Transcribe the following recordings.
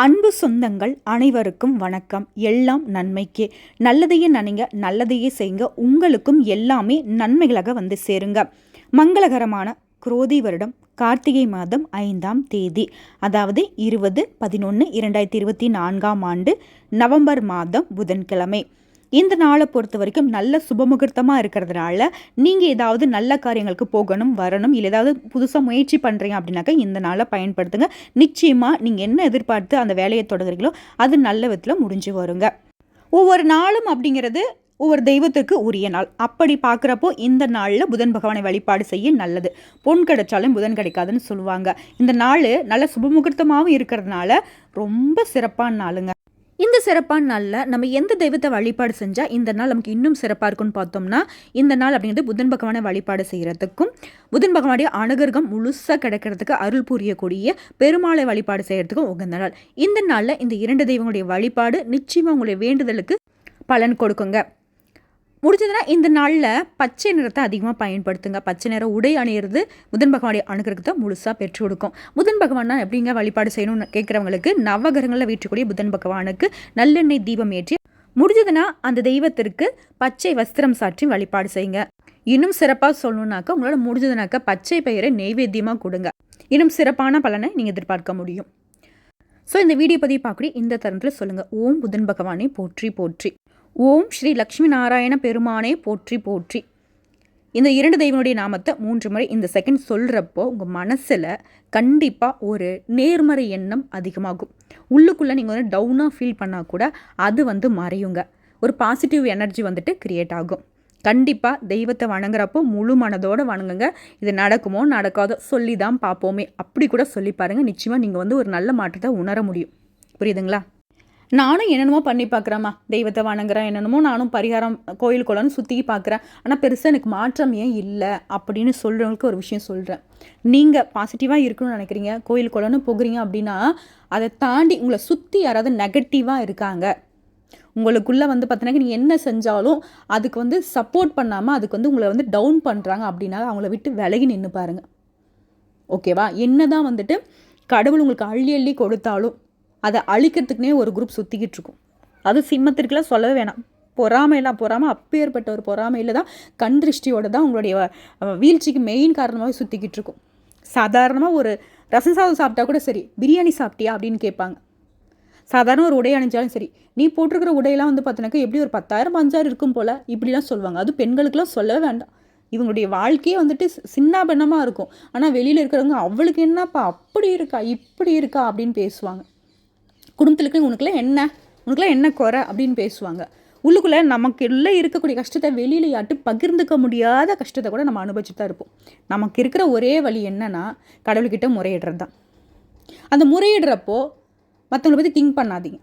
அன்பு சொந்தங்கள் அனைவருக்கும் வணக்கம். எல்லாம் நன்மைக்கே. நல்லதையே நினைங்க நல்லதையே செய்யுங்க. உங்களுக்கும் எல்லாமே நன்மைகளாக வந்து சேருங்க. மங்களகரமான குரோதி வருடம் கார்த்திகை மாதம் ஐந்தாம் தேதி அதாவது இருபது பதினொன்று இரண்டாயிரத்தி இருபத்தி நான்காம் ஆண்டு நவம்பர் மாதம் புதன்கிழமை. இந்த நாளை பொறுத்த வரைக்கும் நல்ல சுபமுகூர்த்தமாக இருக்கிறதுனால நீங்கள் ஏதாவது நல்ல காரியங்களுக்கு போகணும் வரணும் இல்லை ஏதாவது புதுசாக முயற்சி பண்ணுறீங்க அப்படின்னாக்கா இந்த நாளை பயன்படுத்துங்க. நிச்சயமாக நீங்கள் என்ன எதிர்பார்த்து அந்த வேலையை தொடங்குறீங்களோ அது நல்ல விதத்தில் முடிஞ்சு வருங்க. ஒவ்வொரு நாளும் அப்படிங்கிறது ஒவ்வொரு தெய்வத்துக்கு உரிய நாள். அப்படி பார்க்குறப்போ இந்த நாளில் புதன் பகவானை வழிபாடு செய்ய நல்லது. பொன் கிடைச்சாலும் புதன் கிடைக்காதுன்னு சொல்லுவாங்க. இந்த நாள் நல்ல சுபமுகூர்த்தமாகவும் இருக்கிறதுனால ரொம்ப சிறப்பான நாளுங்க. இந்த சிறப்பான நாளில் நம்ம எந்த தெய்வத்தை வழிபாடு செஞ்சால் இந்த நாள் நமக்கு இன்னும் சிறப்பாக இருக்கும்னு பார்த்தோம்னா இந்த நாள் அப்படிங்கிறது புதன் பகவானை வழிபாடு செய்கிறதுக்கும் புதன் பகவானுடைய அணுகர்கம் முழுசாக கிடைக்கிறதுக்கு அருள் புரியக்கூடிய பெருமாளை வழிபாடு செய்கிறதுக்கும் உகந்த நாள். இந்த நாளில் இந்த இரண்டு தெய்வங்களுடைய வழிபாடு நிச்சயமாக உங்களுடைய வேண்டுதலுக்கு பலன் கொடுக்குங்க. முடிஞ்சதுன்னா இந்த நாளில் பச்சை நிறத்தை அதிகமாக பயன்படுத்துங்க. பச்சை நிறம் உடை அணியிறது புதன் பகவானுடைய அனுகிரகத்தை முழுசாக பெற்று கொடுக்கும். புதன் பகவான்னா எப்படிங்க வழிபாடு செய்யணும்னு கேட்குறவங்களுக்கு நவகரங்களில் வீற்றக்கூடிய புதன் பகவானுக்கு நல்லெண்ணெய் தீபம் ஏற்றி முடிஞ்சதுன்னா அந்த தெய்வத்திற்கு பச்சை வஸ்திரம் சாற்றி வழிபாடு செய்யுங்க. இன்னும் சிறப்பாக சொல்லணுன்னாக்கா உங்களால் முடிஞ்சதுனாக்கா பச்சை பெயரை நெய்வேத்தியமாக கொடுங்க. இன்னும் சிறப்பான பலனை நீங்கள் எதிர்பார்க்க முடியும். ஸோ இந்த வீடியோ பதிவு பார்க்கக்கூடிய இந்த தருணத்தில் சொல்லுங்கள் ஓம் புதன் பகவானை போற்றி போற்றி. ஓம் ஸ்ரீ லக்ஷ்மி நாராயண பெருமானே போற்றி போற்றி. இந்த இரண்டு தெய்வனுடைய நாமத்தை மூன்று முறை இந்த செகண்ட் சொல்கிறப்போ உங்கள் மனசில் கண்டிப்பாக ஒரு நேர்மறை எண்ணம் அதிகமாகும். உள்ளுக்குள்ளே நீங்கள் வந்து டவுனாக ஃபீல் பண்ணால் கூட அது வந்து மறையுங்க. ஒரு பாசிட்டிவ் எனர்ஜி வந்துட்டு க்ரியேட் ஆகும். கண்டிப்பாக தெய்வத்தை வணங்குறப்போ முழு மனதோடு வணங்குங்க. இது நடக்குமோ நடக்காதோ சொல்லி தான் பார்ப்போமே. அப்படி கூட சொல்லி பாருங்கள் நிச்சயமாக நீங்கள் வந்து ஒரு நல்ல மாற்றத்தை உணர முடியும். புரியுதுங்களா? நானும் என்னென்னமோ பண்ணி பார்க்குறேம்மா. தெய்வத்தை வணங்குறேன் என்னென்னமோ நானும் பரிகாரம் கோயில் குளம்னு சுற்றி பார்க்குறேன். ஆனால் பெருசாக எனக்கு மாற்றம் ஏன் இல்லை அப்படின்னு சொல்கிறவங்களுக்கு ஒரு விஷயம் சொல்கிறேன் நீங்கள் பாசிட்டிவாக இருக்கணும்னு நினைக்கிறீங்க கோயில் குளம்னு போகிறீங்க அப்படின்னா அதை தாண்டி உங்களை சுற்றி யாராவது நெகட்டிவாக இருக்காங்க. உங்களுக்குள்ளே வந்து பார்த்தீங்கன்னா நீங்கள் என்ன செஞ்சாலும் அதுக்கு வந்து சப்போர்ட் பண்ணாமல் அதுக்கு வந்து உங்களை வந்து டவுன் பண்ணுறாங்க அப்படின்னா அவங்கள விட்டு விலகி நின்று பாருங்கள் ஓகேவா என்ன தான் வந்துட்டு கடவுள் உங்களுக்கு அள்ளி அள்ளி கொடுத்தாலும் அதை அழிக்கிறதுக்குனே ஒரு குரூப் சுற்றிக்கிட்டு இருக்கும் அது சிம்மத்திற்குலாம் சொல்லவே வேணாம். பொறாமையெல்லாம் பொறாமல் அப்பேற்பட்ட ஒரு பொறாமையில் தான் கண் திருஷ்டியோட தான் உங்களுடைய வீழ்ச்சிக்கு மெயின் காரணமாகவே சுற்றிக்கிட்டு இருக்கும் சாதாரணமாக ஒரு ரசம் சாதம் சாப்பிட்டா கூட சரி பிரியாணி சாப்பிட்டியா அப்படின்னு கேட்பாங்க. சாதாரண ஒரு உடை அணிஞ்சாலும் சரி நீ போட்டிருக்கிற உடையெல்லாம் வந்து பார்த்தோன்னாக்கா எப்படி ஒரு பத்தாயிரம் அஞ்சாயிரம் இருக்கும் போல் இப்படிலாம் சொல்லுவாங்க. அது பெண்களுக்கெல்லாம் சொல்லவே வேண்டாம். இவங்களுடைய வாழ்க்கையே வந்துட்டு சின்ன பெண்ணமாக இருக்கும். ஆனால் வெளியில் இருக்கிறவங்க அவளுக்கு என்னப்பா அப்படி இருக்கா இப்படி இருக்கா அப்படின்னு பேசுவாங்க. குடும்பத்தில் உனக்குலாம் என்ன? உனக்குலாம் என்ன குறை அப்படின்னு பேசுவாங்க. உள்ளுக்குள்ளே நமக்கு உள்ளே இருக்கக்கூடிய கஷ்டத்தை வெளியில் யாட்டு பகிர்ந்துக்க முடியாத கஷ்டத்தை கூட நம்ம அனுபவிச்சு தான் இருப்போம். நமக்கு இருக்கிற ஒரே வழி என்னன்னா கடவுள்கிட்ட முறையிடுறது தான் அந்த முறையிடுறப்போ மற்றவங்களை பற்றி திங்க் பண்ணாதீங்க.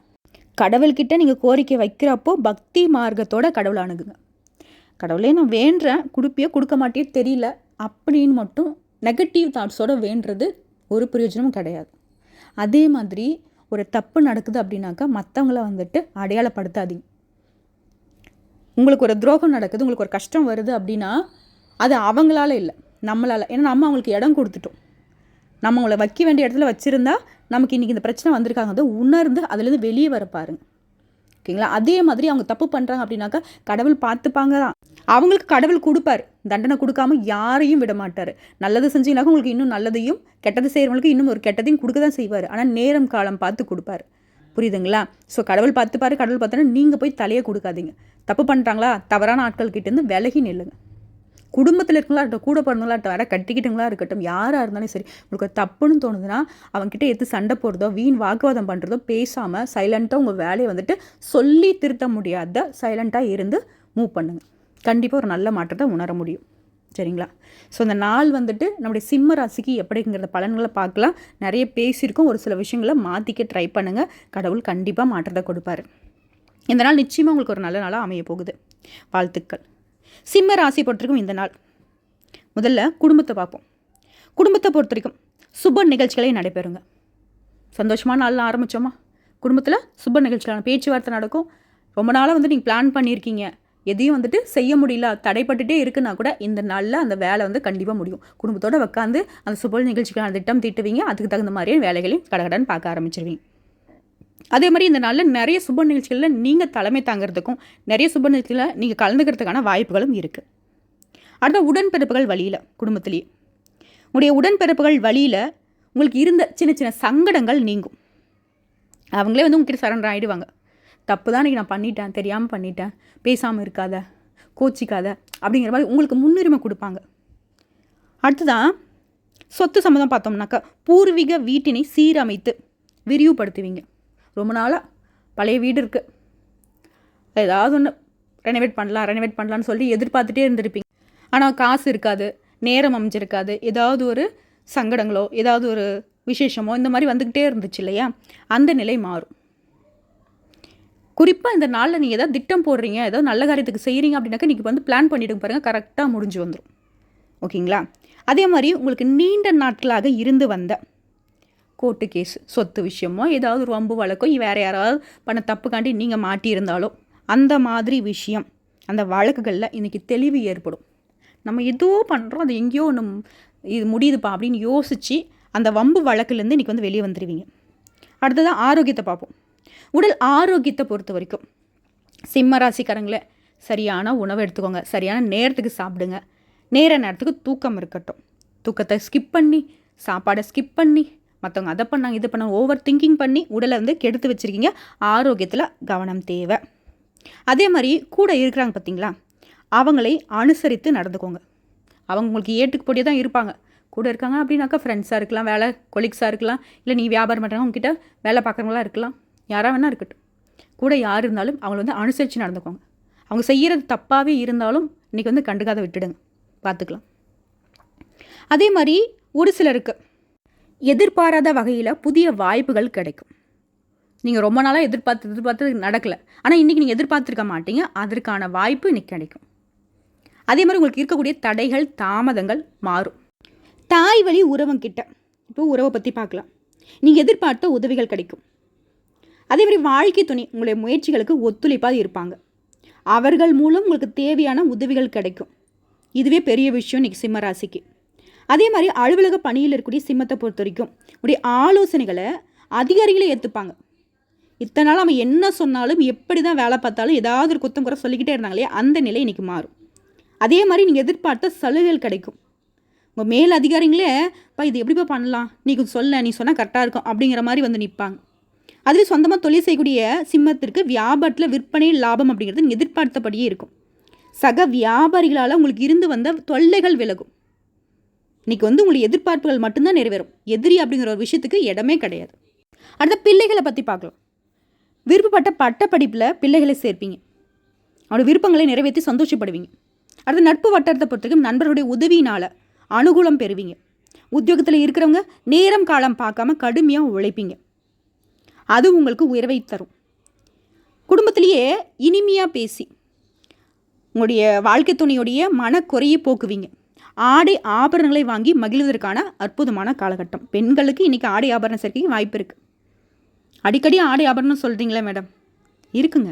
கடவுள்கிட்ட நீங்கள் கோரிக்கை வைக்கிறப்போ பக்தி மார்க்கத்தோட கடவுளை அணுகுங்க. கடவுளே நான் வேண்டுறேன் கொடுப்பியோ கொடுக்க மாட்டேயோ தெரியல. அப்படின்னு மட்டும் நெகட்டிவ் தாட்ஸோடு வேண்டுறது ஒரு பிரயோஜனமும் கிடையாது. அதே மாதிரி ஒரு தப்பு நடக்குது அப்படின்னாக்கா மற்றவங்கள வந்துட்டு அடையாளப்படுத்தாதீங்க. உங்களுக்கு ஒரு துரோகம் நடக்குது உங்களுக்கு ஒரு கஷ்டம் வருது அப்படின்னா அது அவங்களால இல்லை நம்மளால். ஏன்னா நம்ம அவங்களுக்கு இடம் கொடுத்துட்டோம். நம்ம அவங்கள வைக்க வேண்டிய இடத்துல வச்சுருந்தா நமக்கு இன்றைக்கி இந்த பிரச்சனை வந்திருக்காங்க அதை உணர்ந்து அதுலேருந்து வெளியே வர பாருங்க. ஓகேங்களா? அதே மாதிரி அவங்க தப்பு பண்ணுறாங்க அப்படின்னாக்கா கடவுள் பார்த்துப்பாங்க தான். அவங்களுக்கு கடவுள் கொடுப்பார். தண்டனை கொடுக்காம யாரையும் விட மாட்டார். நல்லது செஞ்சீங்கனாக்கா உங்களுக்கு இன்னும் நல்லதையும் கெட்டது செய்கிறவங்களுக்கு இன்னும் ஒரு கெட்டதையும் கொடுக்க தான் செய்வார். ஆனால் நேரம் காலம் பார்த்து கொடுப்பார். புரியுதுங்களா? ஸோ கடவுள் பார்த்துப்பாரு கடவுள் பார்த்தோன்னா நீங்கள் போய் தலையை கொடுக்காதீங்க. தப்பு பண்ணுறாங்களா தவறான ஆட்கள் கிட்டேருந்து விலகி நில்லுங்க. குடும்பத்தில் இருக்கங்களா இருக்கட்டும் கூட பிறந்தங்களா இருக்கட்டும் வர கட்டிக்கிட்டங்களா இருக்கட்டும் யாராக இருந்தாலும் சரி உங்களுக்கு தப்புன்னு தோணுதுன்னா அவங்ககிட்ட எடுத்து சண்டை போடுறதோ வீண் வாக்குவாதம் பண்ணுறதோ பேசாமல் சைலண்ட்டாக உங்கள் வேலையை வந்துட்டு சொல்லி திருத்த முடியாத சைலண்ட்டாக இருந்து மூவ் பண்ணுங்கள் கண்டிப்பாக ஒரு நல்ல மாற்றத்தை உணர முடியும். சரிங்களா? ஸோ அந்த நாள் வந்துட்டு நம்முடைய சிம்ம ராசிக்கு எப்படிங்கிறத பலன்களை பார்க்கலாம். நிறைய பேசியிருக்கோம். ஒரு சில விஷயங்களை மாற்றிக்க ட்ரை பண்ணுங்கள் கடவுள் கண்டிப்பாக மாற்றத்தை கொடுப்பாரு. இந்த நாள் நிச்சயமாக உங்களுக்கு ஒரு நல்ல நாளாக அமைய போகுது. வாழ்த்துக்கள். சிம்ம ராசி பொறுத்திருக்கும் இந்த நாள். முதல்ல குடும்பத்தை பார்ப்போம். குடும்பத்தை பொறுத்த வரைக்கும் சுப நிகழ்ச்சிகளே நடைபெறுங்க. சந்தோஷமான நாளில் ஆரம்பித்தோமா குடும்பத்தில் சுப நிகழ்ச்சிகளான பேச்சுவார்த்தை நடக்கும். ரொம்ப நாளாக வந்து நீங்கள் பிளான் பண்ணியிருக்கீங்க. எதையும் வந்துட்டு செய்ய முடியல தடைப்பட்டுட்டே இருக்குன்னா கூட இந்த நாளில் அந்த வேலை வந்து கண்டிப்பாக முடியும். குடும்பத்தோடு உட்காந்து அந்த சுப நிகழ்ச்சிக்கான திட்டம் தீட்டுவீங்க. அதுக்கு தகுந்த மாதிரியே வேலைகளையும் கடகடன்னு பார்க்க ஆரம்பிச்சிருவீங்க. அதே மாதிரி இந்த நாளில் நிறைய சுப நிகழ்ச்சிகளில் நீங்கள் தலைமை தாங்கிறதுக்கும் நிறைய சுப நிகழ்ச்சியில் நீங்கள் கலந்துக்கிறதுக்கான வாய்ப்புகளும் இருக்குது அடுத்த உடன்பிறப்புகள் வழியில் குடும்பத்திலேயே. உங்களுடைய உடன்பிறப்புகள் வழியில் உங்களுக்கு இருந்த சின்ன சின்ன சங்கடங்கள் நீங்கும். அவங்களே வந்து உங்ககிட்ட சரண்டர் ஆகிடுவாங்க தப்பு தான் நான் பண்ணிட்டேன் தெரியாமல் பண்ணிட்டேன். பேசாமல் இருக்காத கோச்சிக்காத அப்படிங்கிற மாதிரி உங்களுக்கு முன்னுரிமை கொடுப்பாங்க. அடுத்ததான் சொத்து சம்மந்தம் பார்த்தோம்னாக்கா பூர்வீக வீட்டினை சீரமைத்து விரிவுபடுத்துவீங்க. ரொம்ப நாளாக பழைய வீடு இருக்குது ஏதாவது ஒன்று ரெனோவேட் பண்ணலாம் ரெனோவேட் பண்ணலான்னு சொல்லி எதிர்பார்த்துட்டே இருந்திருப்பீங்க. ஆனால் காசு இருக்காது நேரம் அமைஞ்சிருக்காது ஏதாவது ஒரு சங்கடங்களோ ஏதாவது ஒரு விசேஷமோ இந்த மாதிரி வந்துக்கிட்டே இருந்துச்சு இல்லையா? அந்த நிலை மாறும். குறிப்பாக இந்த நாளில் நீங்கள் ஏதாவது திட்டம் போடுறீங்க ஏதோ நல்ல காரியத்துக்கு செய்கிறீங்க அப்படின்னாக்கா நீங்கள் வந்து பிளான் பண்ணிவிடுங்க பாருங்கள் கரெக்டாக முடிஞ்சு வந்துடும் ஓகேங்களா? அதே மாதிரி உங்களுக்கு நீண்ட நாட்களாக இருந்து வந்த கோர்ட்டு கேஸ் சொத்து விஷயமோ ஏதாவது ஒரு வம்பு வழக்கோ வேறு யாராவது பண்ண தப்புக்காண்டி நீங்கள் மாட்டியிருந்தாலோ அந்த மாதிரி விஷயம் அந்த வழக்குகளில் இன்றைக்கி தெளிவு ஏற்படும். நம்ம ஏதோ பண்ணுறோம் அது எங்கேயோ ஒன்று இது முடியுதுப்பா அப்படின்னு யோசித்து அந்த வம்பு வழக்குலேருந்து இன்றைக்கி வந்து வெளியே வந்துடுவீங்க அடுத்ததான் ஆரோக்கியத்தை பார்ப்போம். உடல் ஆரோக்கியத்தை பொறுத்த வரைக்கும் சிம்ம ராசிக்காரங்களே சரியான உணவு எடுத்துக்கோங்க. சரியான நேரத்துக்கு சாப்பிடுங்க. நேர நேரத்துக்கு தூக்கம் இருக்கட்டும். தூக்கத்தை ஸ்கிப் பண்ணி சாப்பாடை ஸ்கிப் பண்ணி மற்றவங்க அதை பண்ணாங்க இது பண்ணாங்க ஓவர் திங்கிங் பண்ணி உடலை வந்து கெடுத்து வச்சுருக்கீங்க. ஆரோக்கியத்தில் கவனம் தேவை. அதே மாதிரி கூட இருக்கிறாங்க பார்த்தீங்களா அவங்களை அனுசரித்து நடந்துக்கோங்க. அவங்க உங்களுக்கு ஏட்டுக்கு தான் இருப்பாங்க. கூட இருக்காங்க அப்படின்னாக்கா ஃப்ரெண்ட்ஸாக இருக்கலாம் வேலை கொலீக்ஸாக இருக்கலாம். இல்லை நீ வியாபாரம் பண்ணுறாங்க உங்ககிட்ட வேலை பார்க்குறவங்களா இருக்கலாம். யாராக வேணால் இருக்கட்டும். கூட யார் இருந்தாலும் அவங்கள வந்து அனுசரித்து நடந்துக்கோங்க. அவங்க செய்கிறது தப்பாகவே இருந்தாலும் இன்றைக்கி வந்து கண்டுக்காத விட்டுடுங்க. பார்த்துக்கலாம் அதே மாதிரி ஒரு சிலருக்கு எதிர்பாராத வகையில் புதிய வாய்ப்புகள் கிடைக்கும். நீங்கள் ரொம்ப நாளாக எதிர்பார்த்து எதிர்பார்த்து நடக்கலை. ஆனால் இன்றைக்கி நீங்கள் எதிர்பார்த்துருக்க மாட்டீங்க. அதற்கான வாய்ப்பு இன்றைக்கி கிடைக்கும். அதே மாதிரி உங்களுக்கு இருக்கக்கூடிய தடைகள் தாமதங்கள் மாறும். தாய் வழி உறவங்கிட்ட. இப்போ உறவை பற்றி பார்க்கலாம் நீங்கள் எதிர்பார்த்த உதவிகள் கிடைக்கும். அதே மாதிரி வாழ்க்கை துணை உங்களுடைய முயற்சிகளுக்கு ஒத்துழைப்பாக இருப்பாங்க. அவர்கள் மூலம் உங்களுக்கு தேவையான உதவிகள் கிடைக்கும். இதுவே பெரிய விஷயம் இன்றைக்கி சிம்ம ராசிக்கு. அதே மாதிரி அலுவலக பணியில் இருக்கக்கூடிய சிம்மத்தை பொறுத்த வரைக்கும் உடைய ஆலோசனைகளை அதிகாரிகளே ஏற்றுப்பாங்க இத்தனை நாள் அவன் என்ன சொன்னாலும் எப்படி தான் வேலை பார்த்தாலும் ஏதாவது ஒரு குத்தம் குறை சொல்லிக்கிட்டே இருந்தாங்களே அந்த நிலை இன்றைக்கி மாறும். அதே மாதிரி நீங்கள் எதிர்பார்த்த சலுகைகள் கிடைக்கும். உங்கள் மேல் அதிகாரிங்களே இப்போ இது எப்படிப்பா பண்ணலாம்? நீ கொஞ்சம் சொல்ல நீ சொன்னால் கரெக்டாக இருக்கும் அப்படிங்கிற மாதிரி வந்து நிற்பாங்க அதுவே சொந்தமாக தொழில் செய்யக்கூடிய சிம்மத்திற்கு வியாபாரத்தில் விற்பனை லாபம் அப்படிங்கிறது எதிர்பார்த்தபடியே இருக்கும். சக வியாபாரிகளால் உங்களுக்கு இருந்து வந்த தொல்லைகள் விலகும். இன்றைக்கி வந்து உங்களுடைய எதிர்பார்ப்புகள் மட்டும்தான் நிறைவேறும். எதிரி அப்படிங்கிற ஒரு விஷயத்துக்கு இடமே கிடையாது. அடுத்த பிள்ளைகளை பற்றி பார்க்கலாம். விருப்பப்பட்ட பட்ட படிப்பில் பிள்ளைகளை சேர்ப்பீங்க. அவனோட விருப்பங்களை நிறைவேற்றி சந்தோஷப்படுவீங்க. அடுத்து நட்பு வட்டாரத்தை பொறுத்தவரைக்கும் நண்பர்களுடைய உதவியினால் அனுகூலம் பெறுவீங்க. உத்தியோகத்தில் இருக்கிறவங்க நேரம் காலம் பார்க்காம கடுமையாக உழைப்பீங்க. அது உங்களுக்கு உயர்வை தரும். குடும்பத்திலேயே இனிமையாக பேசி உங்களுடைய வாழ்க்கை துணையுடைய மனக்குறையை போக்குவீங்க. ஆடை ஆபரணங்களை வாங்கி மகிழ்வதற்கான அற்புதமான காலகட்டம். பெண்களுக்கு இன்றைக்கி ஆடை ஆபரணம் சேர்க்கைக்கு வாய்ப்பு இருக்குது அடிக்கடி ஆடை ஆபரணம் சொல்கிறீங்களே மேடம்? இருக்குங்க.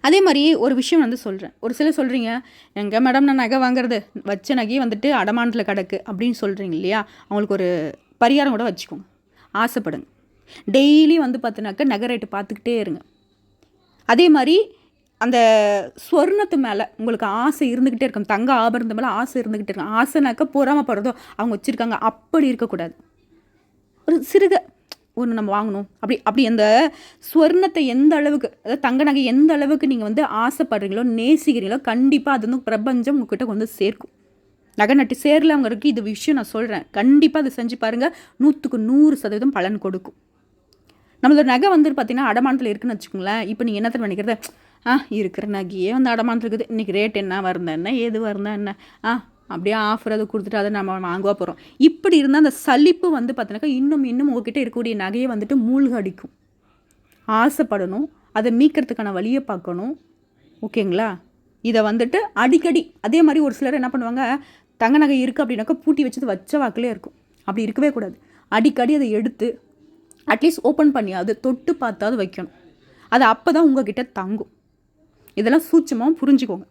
அதே மாதிரி ஒரு விஷயம் வந்து சொல்கிறேன் ஒரு சிலர் சொல்கிறீங்க எங்கே மேடம் நான் நகை வாங்குறது வச்ச நகையை வந்துட்டு அடமானத்தில் கிடக்கு அப்படின்னு சொல்கிறீங்க இல்லையா? அவங்களுக்கு ஒரு பரிகாரம் கூட வச்சுக்கோங்க. ஆசைப்படுங்க. டெய்லி வந்து பார்த்தினாக்க நகை ரேட்டு பார்த்துக்கிட்டே இருங்க. அதே மாதிரி அந்த ஸ்வர்ணத்து மேலே உங்களுக்கு ஆசை இருந்துக்கிட்டே இருக்கும். தங்க ஆபரணத்து மேலே ஆசை இருந்துக்கிட்டே இருக்கும். ஆசைனாக்கா பொறாமப்படுறதோ அவங்க வச்சுருக்காங்க. அப்படி இருக்கக்கூடாது. ஒரு சிறுக ஒன்று நம்ம வாங்கணும். அப்படி அப்படி அந்த ஸ்வர்ணத்தை எந்த அளவுக்கு அதாவது தங்க நகை எந்த அளவுக்கு நீங்கள் வந்து ஆசைப்படுறீங்களோ நேசிக்கிறீங்களோ கண்டிப்பாக அது வந்து பிரபஞ்சம் உங்ககிட்ட வந்து சேர்க்கும். நகை நட்டு சேரலவங்களுக்கு இது விஷயம் நான் சொல்கிறேன் கண்டிப்பாக அதை செஞ்சு பாருங்கள் நூற்றுக்கு நூறு சதவீதம் பலன் கொடுக்கும். நம்மளோட நகை வந்து பார்த்தீங்கன்னா அடமானத்தில் இருக்குன்னு வச்சுக்கோங்களேன். இப்போ நீங்கள் என்ன நினைக்கிறது? ஆ இருக்கிற நகையே வந்து அடமானத்தில் இருக்குது இன்றைக்கி ரேட் என்ன? வருந்தா என்ன? ஏது வருந்தா என்ன? ஆ அப்படியே ஆஃபர் அதை கொடுத்துட்டு அதை நம்ம வாங்குவா போகிறோம் இப்படி இருந்தால் அந்த சலிப்பு வந்து பார்த்தீங்கன்னாக்கா இன்னும் இன்னும் உங்ககிட்ட இருக்கக்கூடிய நகையை வந்துட்டு மூழ்கடிக்கும். ஆசைப்படணும். அதை மீக்கிறதுக்கான வழியை பார்க்கணும். ஓகேங்களா? இதை வந்துட்டு அடிக்கடி அதே மாதிரி ஒரு சிலர் என்ன பண்ணுவாங்க? தங்க நகை இருக்குது அப்படின்னாக்கா பூட்டி வச்சது வச்ச வாக்கிலே இருக்கும். அப்படி இருக்கவே கூடாது. அடிக்கடி அதை எடுத்து அட்லீஸ்ட் ஓப்பன் பண்ணி தொட்டு பார்த்தாவது வைக்கணும். அது அப்போ தான் உங்ககிட்ட தங்கும். இதெல்லாம் சூட்சமாக புரிஞ்சுக்கோங்க.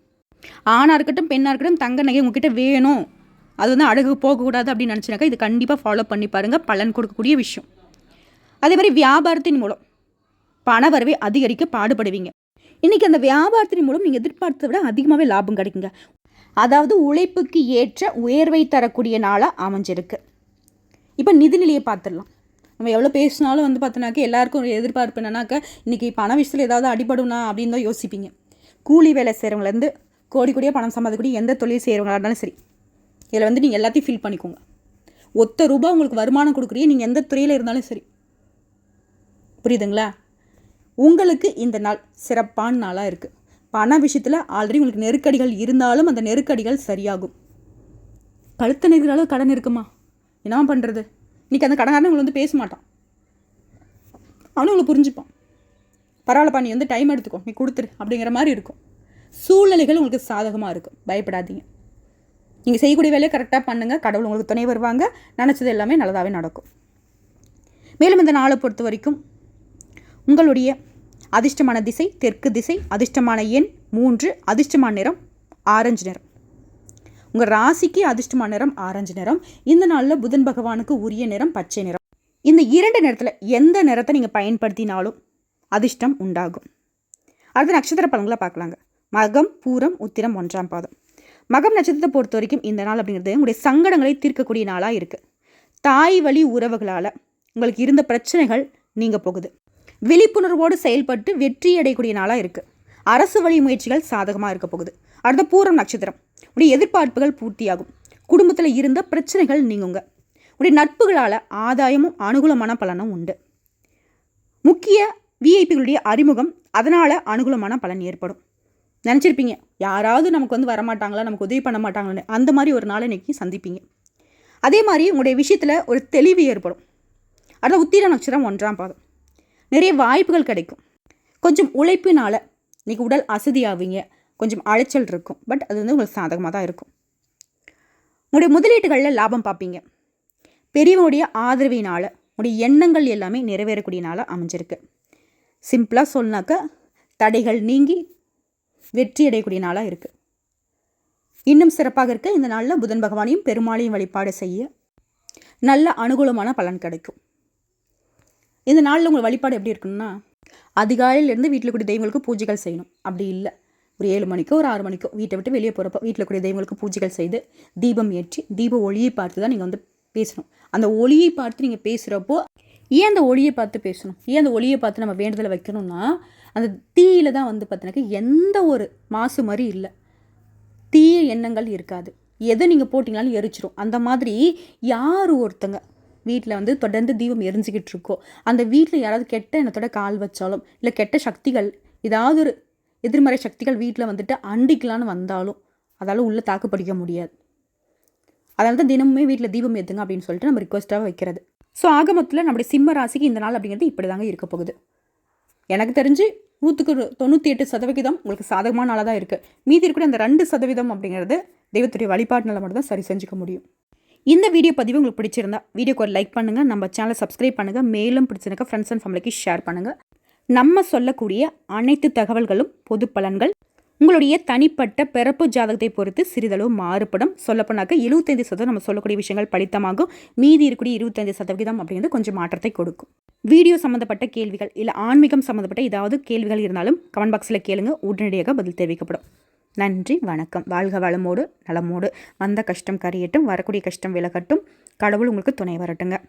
ஆணாக இருக்கட்டும் பெண்ணாக இருக்கட்டும் தங்க நகை உங்ககிட்ட வேணும். அது வந்து அழகு போகக்கூடாது அப்படின்னு நினச்சினாக்கா இது கண்டிப்பாக ஃபாலோ பண்ணி பாருங்கள் பலன் கொடுக்கக்கூடிய விஷயம். அதே மாதிரி வியாபாரத்தின் மூலம் பண வரவை அதிகரிக்க பாடுபடுவீங்க. இன்றைக்கி அந்த வியாபாரத்தின் மூலம் நீங்கள் எதிர்பார்த்ததை விட அதிகமாகவே லாபம் கிடைக்குங்க. அதாவது உழைப்புக்கு ஏற்ற உயர்வை தரக்கூடிய நாளாக அமைஞ்சிருக்கு. இப்போ நிதிநிலையை பார்த்துடலாம். நம்ம எவ்வளோ பேசினாலும் வந்து பார்த்தோன்னாக்க எல்லாருக்கும் ஒரு எதிர்பார்ப்பு என்னன்னாக்க இன்றைக்கி பண விஷயத்தில் ஏதாவது அடிபடும்னா அப்படின்னு தான் யோசிப்பீங்க. கூலி வேலை செய்கிறவங்கலேருந்து கோடி கோடியாக பணம் சம்பாதிக்கக்கூடிய எந்த தொழில் செய்கிறவங்களா இருந்தாலும் சரி இதில் வந்து நீங்கள் எல்லாத்தையும் ஃபில் பண்ணிக்கோங்க. ஒத்த ரூபா உங்களுக்கு வருமானம் கொடுக்குறீங்க நீங்கள் எந்த துறையில் இருந்தாலும் சரி. புரியுதுங்களா? உங்களுக்கு இந்த நாள் சிறப்பான நாளாக இருக்குது பண விஷயத்தில் ஆல்ரெடி உங்களுக்கு நெருக்கடிகள் இருந்தாலும் அந்த நெருக்கடிகள் சரியாகும். கழுத்த நெருக்கிற அளவு கடன் இருக்குமா? என்ன பண்ணுறது இன்றைக்கி அந்த கடன்காரன் உங்களை வந்து பேச மாட்டான் அவனும் உங்களை புரிஞ்சுப்பான். பரவாயில்லப்பா நீ வந்து டைம் எடுத்துக்கோ. நீ கொடுத்துரு. அப்படிங்கிற மாதிரி இருக்கும். சூழ்நிலைகள் உங்களுக்கு சாதகமாக இருக்கும். பயப்படாதீங்க. நீங்கள் செய்யக்கூடிய வேலையை கரெக்டாக பண்ணுங்கள் கடவுள் உங்களுக்கு துணை வருவாங்க. நினச்சது எல்லாமே நல்லதாகவே நடக்கும். மேலும் இந்த நாளை பொறுத்த வரைக்கும் உங்களுடைய அதிர்ஷ்டமான திசை தெற்கு திசை அதிர்ஷ்டமான எண் மூன்று அதிர்ஷ்டமான நிறம் ஆரஞ்சு நிறம். உங்கள் ராசிக்கு அதிர்ஷ்டமான நிறம் ஆரஞ்சு நிறம். இந்த நாளில் புதன் பகவானுக்கு உரிய நிறம் பச்சை நிறம். இந்த இரண்டு நேரத்தில் எந்த நிறத்தை நீங்கள் பயன்படுத்தினாலும் அதிர்ஷ்டம் உண்டாகும். அடுத்து நட்சத்திர பலன்களை பார்க்கலாங்க. மகம் பூரம் உத்திரம் ஒன்றாம் பாதம். மகம் நட்சத்திரத்தை பொறுத்த வரைக்கும் இந்த நாள் அப்படிங்கிறது உங்களுடைய சங்கடங்களை தீர்க்கக்கூடிய நாளாக இருக்குது தாய் வழி உறவுகளால் உங்களுக்கு இருந்த பிரச்சனைகள் நீங்கள் போகுது. விழிப்புணர்வோடு செயல்பட்டு வெற்றி அடையக்கூடிய நாளாக இருக்குது அரசு வழி முயற்சிகள் சாதகமாக இருக்க போகுது. அடுத்த பூரம் நட்சத்திரம். உடைய எதிர்பார்ப்புகள் பூர்த்தியாகும். குடும்பத்தில் இருந்த பிரச்சனைகள் நீங்குங்க. உடைய நட்புகளால் ஆதாயமும் அனுகூலமான பலனும் உண்டு. முக்கிய விஐபிகளுடைய அறிமுகம் அதனால் அனுகூலமான பலன் ஏற்படும். நினச்சிருப்பீங்க யாராவது நமக்கு வந்து வரமாட்டாங்களா நமக்கு உதவி பண்ண மாட்டாங்களான்னு அந்த மாதிரி ஒரு நாள் இன்றைக்கி சந்திப்பீங்க. அதே மாதிரி உங்களுடைய விஷயத்தில் ஒரு தெளிவு ஏற்படும். அடுத்த உத்திர நட்சத்திரம் ஒன்றாம் பாதம். நிறைய வாய்ப்புகள் கிடைக்கும். கொஞ்சம் உழைப்பினால் இன்றைக்கி உடல் அசதியாவீங்க. கொஞ்சம் அலைச்சல் இருக்கும். பட் அது வந்து உங்களுக்கு சாதகமாக தான் இருக்கும். உங்களுடைய முதலீட்டுகளில் லாபம் பார்ப்பீங்க பெரியவனுடைய ஆதரவினால் உங்களுடைய எண்ணங்கள் எல்லாமே நிறைவேறக்கூடிய நாளாக அமைஞ்சிருக்கு. சிம்பிளாக சொன்னாக்க தடைகள் நீங்கி வெற்றி அடையக்கூடிய நாளாக இருக்குது இன்னும் சிறப்பாக இருக்க இந்த நாளில் புதன் பகவானையும் பெருமாளையும் வழிபாடு செய்ய நல்ல அனுகூலமான பலன் கிடைக்கும். இந்த நாளில் உங்கள் வழிபாடு எப்படி இருக்குன்னா அதிகாலையிலேருந்து வீட்டில் கூடிய தெய்வங்களுக்கு பூஜைகள் செய்யணும். அப்படி இல்லை. ஒரு ஏழு மணிக்கோ ஒரு ஆறு மணிக்கோ வீட்டை விட்டு வெளியே போகிறப்போ வீட்டில் கூடிய தெய்வங்களுக்கு பூஜைகள் செய்து தீபம் ஏற்றி தீப ஒளியை பார்த்து தான் நீங்கள் வந்து பேசணும். அந்த ஒளியை பார்த்து நீங்கள் பேசுகிறப்போ ஏன் அந்த ஒளியை பார்த்து பேசணும்? ஏன் அந்த ஒளியை பார்த்து நம்ம வேண்டுதலை வைக்கணும்னா அந்த தீயில தான் வந்து பார்த்தீங்கன்னாக்கா எந்த ஒரு மாசு மாதிரி இல்லை. தீய எண்ணங்கள் இருக்காது. எதை நீங்கள் போட்டிங்கனாலும் எரிச்சிரும். அந்த மாதிரி யார் ஒருத்தங்க வீட்டில் வந்து தொடர்ந்து தீபம் எரிஞ்சிக்கிட்டு இருக்கோ அந்த வீட்டில் யாராவது கெட்ட எண்ணத்தோட கால் வச்சாலும் இல்லை கெட்ட சக்திகள் ஏதாவது ஒரு எதிர்மறை சக்திகள் வீட்டில் வந்துட்டு அண்டிக்கலான்னு வந்தாலும் அதால் உள்ளே தாக்குப்பிடிக்க முடியாது. அதனால தான் தினமுமே வீட்டில் தீபம் ஏற்றுங்க அப்படின்னு சொல்லிட்டு நம்ம ரிக்வஸ்ட்டாக வைக்கிறது. ஸோ ஆகமத்தில் நம்முடைய சிம்ம ராசிக்கு இந்த நாள் அப்படிங்கிறது இப்படி தாங்க இருக்க போகுது. எனக்கு தெரிஞ்சு நூற்றுக்கு தொண்ணூற்றி எட்டு சதவிகிதம் உங்களுக்கு சாதகமான நாளாக தான் இருக்குது மீதி இருக்கிற அந்த ரெண்டு சதவீதம் அப்படிங்கிறது தெய்வத்துடைய வழிபாட்டினால் மட்டும் தான் சரி செஞ்சுக்க முடியும். இந்த வீடியோ பதிவு உங்களுக்கு பிடிச்சிருந்தா வீடியோக்கு ஒரு லைக் பண்ணுங்கள் நம்ம சேனலை சப்ஸ்கிரைப் பண்ணுங்கள் மேலும் பிடிச்சிருக்க ஃப்ரெண்ட்ஸ் அண்ட் ஃபேமிலிக்கு ஷேர் பண்ணுங்கள் நம்ம சொல்லக்கூடிய அனைத்து தகவல்களும் பொது பலன்கள் உங்களுடைய தனிப்பட்ட பிறப்பு ஜாதகத்தை பொறுத்து சிறிதளவு மாறுபடும். சொல்லப்போனாக்க எழுபத்தைந்து சதவீதம் நம்ம சொல்லக்கூடிய விஷயங்கள் பலித்தமாகும் மீதி இருக்கக்கூடிய இருபத்தைந்து சதவீதம் அப்படிங்கிறது கொஞ்சம் மாற்றத்தை கொடுக்கும். வீடியோ சம்மந்தப்பட்ட கேள்விகள் இல்லை ஆன்மீகம் சம்மந்தப்பட்ட ஏதாவது கேள்விகள் இருந்தாலும் கமெண்ட் பாக்ஸில் கேளுங்க. உடனடியாக பதில் தெரிவிக்கப்படும். நன்றி வணக்கம். வாழ்க வளமோடு நலமோடு. வந்த கஷ்டம் கரையட்டும் வரக்கூடிய கஷ்டம் விலகட்டும். கடவுள் உங்களுக்கு துணை வரட்டுங்க.